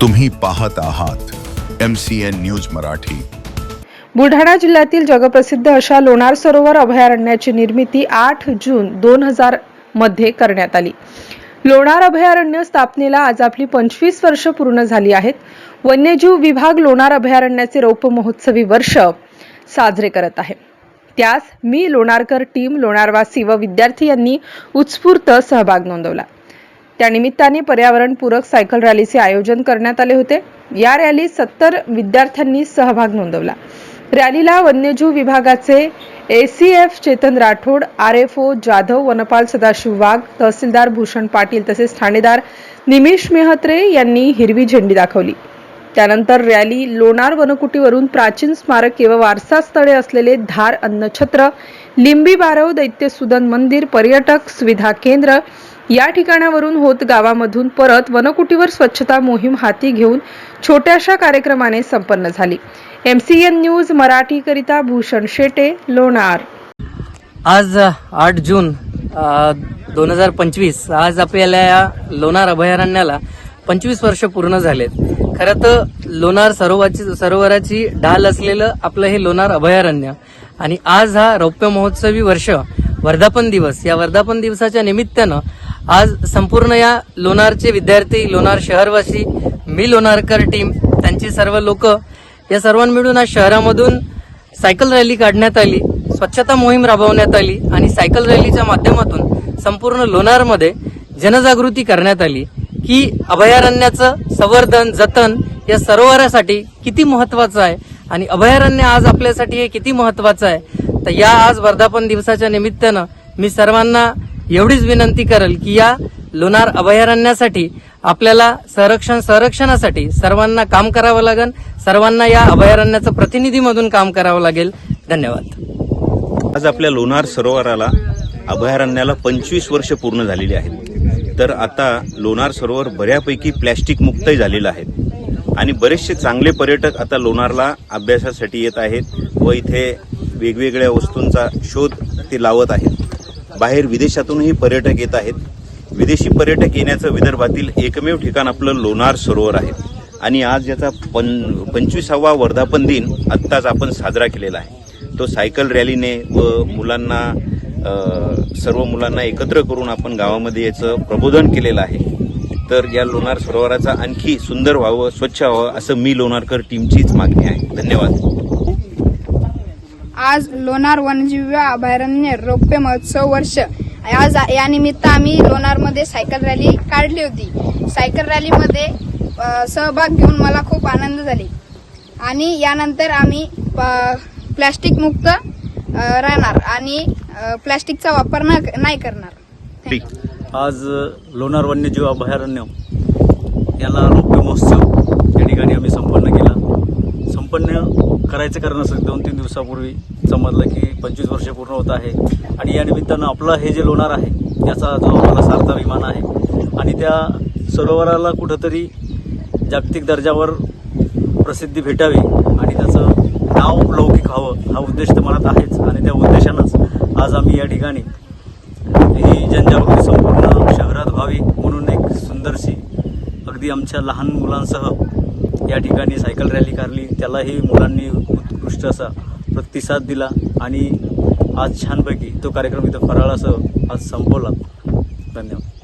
तुम्ही पाहत आहात M C N news Marathi. Buldhana जिल्ह्यातील जगप्रसिद्ध अशा लोणार सरोवर अभयारण्याची निर्मिती आठ जून दोन हजारमध्ये करण्यात आली. लोणार अभयारण्य स्थापनेला आज आपली पंचवीस वर्ष पूर्ण झाली आहेत. वन्यजीव विभाग लोणार अभयारण्याचे रौप्य महोत्सवी वर्ष साजरे करत आहे. त्यास मी लोणारकर टीम लोणारवासी व विद्यार्थी यांनी उत्स्फूर्त सहभाग नोंदवला. त्यानिमित्ताने पर्यावरणपूरक सायकल रॅलीचे आयोजन करण्यात आले होते. या रॅलीत सत्तर विद्यार्थ्यांनी सहभाग नोंदवला. रॅलीला वन्यजीव विभागाचे A C F Chetan Rathod R F O Jadhav वनपाल सदाशिव वाघ तहसीलदार भूषण पाटील तसेच ठाणेदार निमिष मेहत्रे यांनी हिरवी झेंडी दाखवली. त्यानंतर रॅली लोणार वनकुटीवरून प्राचीन स्मारके व वारसा स्थळे असलेले धार अन्नछत्र लिंबी बारव दैत्यसुदन मंदिर पर्यटक सुविधा केंद्र या ठिकाणावरून होत गावामधून परत वनकुटीवर स्वच्छता मोहीम हाती घेऊन छोट्याशा कार्यक्रमाने संपन्न झाली. एम सी एन न्यूज मराठीकरिता भूषण शेटे लोणार. आज आठ जून दोन हजार पंचवीस आज आपल्याला या लोणार अभयारण्याला पंचवीस वर्ष पूर्ण झालेत. खरं तर लोणार सरोवराची सरोवराची ढाल असलेलं आपलं हे लोणार अभयारण्य आणि आज हा रौप्य महोत्सवी वर्ष वर्धापन दिवस. या वर्धापन दिवसाच्या निमित्तानं आज संपूर्ण या लोणारचे विद्यार्थी लोणार शहरवासी मी लोणारकर टीम त्यांची सर्व लोक या सर्वांना मिळून आज शहरामधून सायकल रॅली काढण्यात आली स्वच्छता मोहीम राबवण्यात आली आणि सायकल रॅलीच्या माध्यमातून संपूर्ण लोणारमध्ये जनजागृती करण्यात आली की अभयारण्याचं संवर्धन जतन या सरोवरासाठी किती महत्वाचं आहे आणि अभयारण्य आज आपल्यासाठी हे किती महत्वाचं आहे तर या आज वर्धापन दिवसाच्या निमित्तानं मी सर्वांना एवढीच विनंती करेल की या लोणार अभयारण्यासाठी आपल्याला संरक्षण संरक्षणासाठी सर्वांना काम करावं लागेल. सर्वांना या अभयारण्याचं प्रतिनिधी म्हणून काम करावं लागेल. धन्यवाद. आज आपल्या लोणार सरोवराला अभयारण्याला पंचवीस वर्ष पूर्ण झालेली आहेत. तर आता लोणार सरोवर बऱ्यापैकी प्लॅस्टिक मुक्तही झालेलं आहे. आणि बरेचसे चांगले पर्यटक आता लोणारला अभ्यासासाठी येत आहेत व इथे वेगवेगळ्या वस्तूंचा शोध ते लावत आहेत. बाहेर विदेशातूनही पर्यटक येत आहेत. विदेशी पर्यटक येण्याचं विदर्भातील एकमेव ठिकाण आपलं लोणार सरोवर आहे. आणि आज याचा पं पंचवीसावा वर्धापन दिन आत्ताच आपण साजरा केलेला आहे. तो सायकल रॅलीने व मुलांना सर्व मुलांना एकत्र करून आपण गावामध्ये याचं प्रबोधन केलेलं आहे. तर या लोणार सरोवराचा आणखी सुंदर व्हावं स्वच्छ व्हावं असं मी लोणारकर टीमचीच मागणी आहे. धन्यवाद. आज लोणार वन्यजीव अभयारण्य रौप्य महोत्सव वर्ष. आज या निमित्त आम्ही लोणारमध्ये सायकल रॅली काढली होती. सायकल रॅलीमध्ये सहभाग घेऊन मला खूप आनंद झाले. आणि यानंतर आम्ही प्लॅस्टिक मुक्त राहणार आणि प्लॅस्टिकचा वापर न नाही करणार. आज लोणार वन्यजीव अभयारण्य याला रौप्य महोत्सव या ठिकाणी आम्ही संपन्न केला संपन्न करायचं कारण असं दोन तीन दिवसापूर्वी समजलं की पंचवीस वर्ष पूर्ण होत आहे. आणि या निमित्तानं आपलं हे जे लोणार आहे याचा जो आम्हाला सारथा विमान आहे. आणि त्या सरोवराला कुठंतरी जागतिक दर्जावर प्रसिद्धी भेटावी आणि त्याचं नाव लौकिक व्हावं हा उद्देश तर मनात आहेच. आणि त्या उद्देशानंच आज आम्ही या ठिकाणी ही जनजागृती संपूर्ण शहरात व्हावी म्हणून एक सुंदरशी अगदी आमच्या लहान मुलांसह या ठिकाणी सायकल रॅली काढली. त्यालाही मुलांनी उत्कृष्ट असा प्रतिसाद दिला आणि आज छानपैकी तो कार्यक्रम इथं फराळासह आज संपवला. धन्यवाद.